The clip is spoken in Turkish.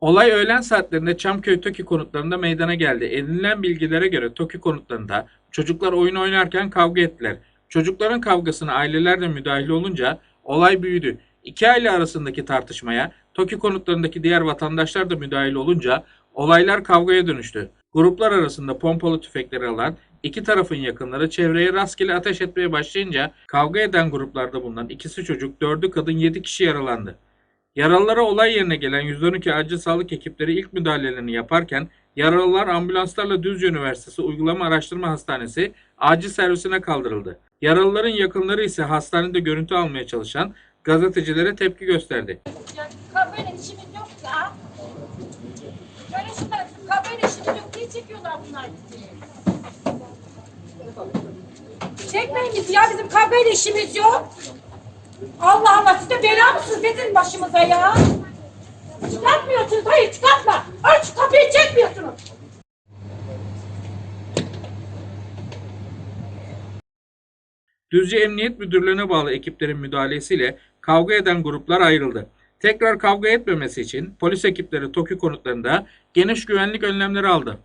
Olay öğlen saatlerinde Çamköy TOKİ konutlarında meydana geldi. Edinilen bilgilere göre TOKİ konutlarında çocuklar oyun oynarken kavga ettiler. Çocukların kavgasına aileler de müdahil olunca olay büyüdü. İki aile arasındaki tartışmaya TOKİ konutlarındaki diğer vatandaşlar da müdahil olunca olaylar kavgaya dönüştü. Gruplar arasında pompalı tüfekleri alan iki tarafın yakınları çevreye rastgele ateş etmeye başlayınca kavga eden gruplarda bulunan ikisi çocuk, dördü kadın, yedi kişi yaralandı. Yaralılara olay yerine gelen 112 acil sağlık ekipleri ilk müdahalelerini yaparken yaralılar ambulanslarla Düzce Üniversitesi Uygulama Araştırma Hastanesi acil servisine kaldırıldı. Yaralıların yakınları ise hastanede görüntü almaya çalışan gazetecilere tepki gösterdi. Ya işimiz yok ya. Böyle şunlar kavgayla işimiz yok. Niye çekiyorlar bunlar bizi? Çekmeyin bizi ya bizim kavgayla işimiz yok. Allah Allah siz de bela mısınız desin başımıza ya. Çıkartmıyorsunuz hayır çıkartma. Aç kapıyı çekmiyorsunuz. Düzce Emniyet Müdürlüğü'ne bağlı ekiplerin müdahalesiyle kavga eden gruplar ayrıldı. Tekrar kavga etmemesi için polis ekipleri TOKİ konutlarında geniş güvenlik önlemleri aldı.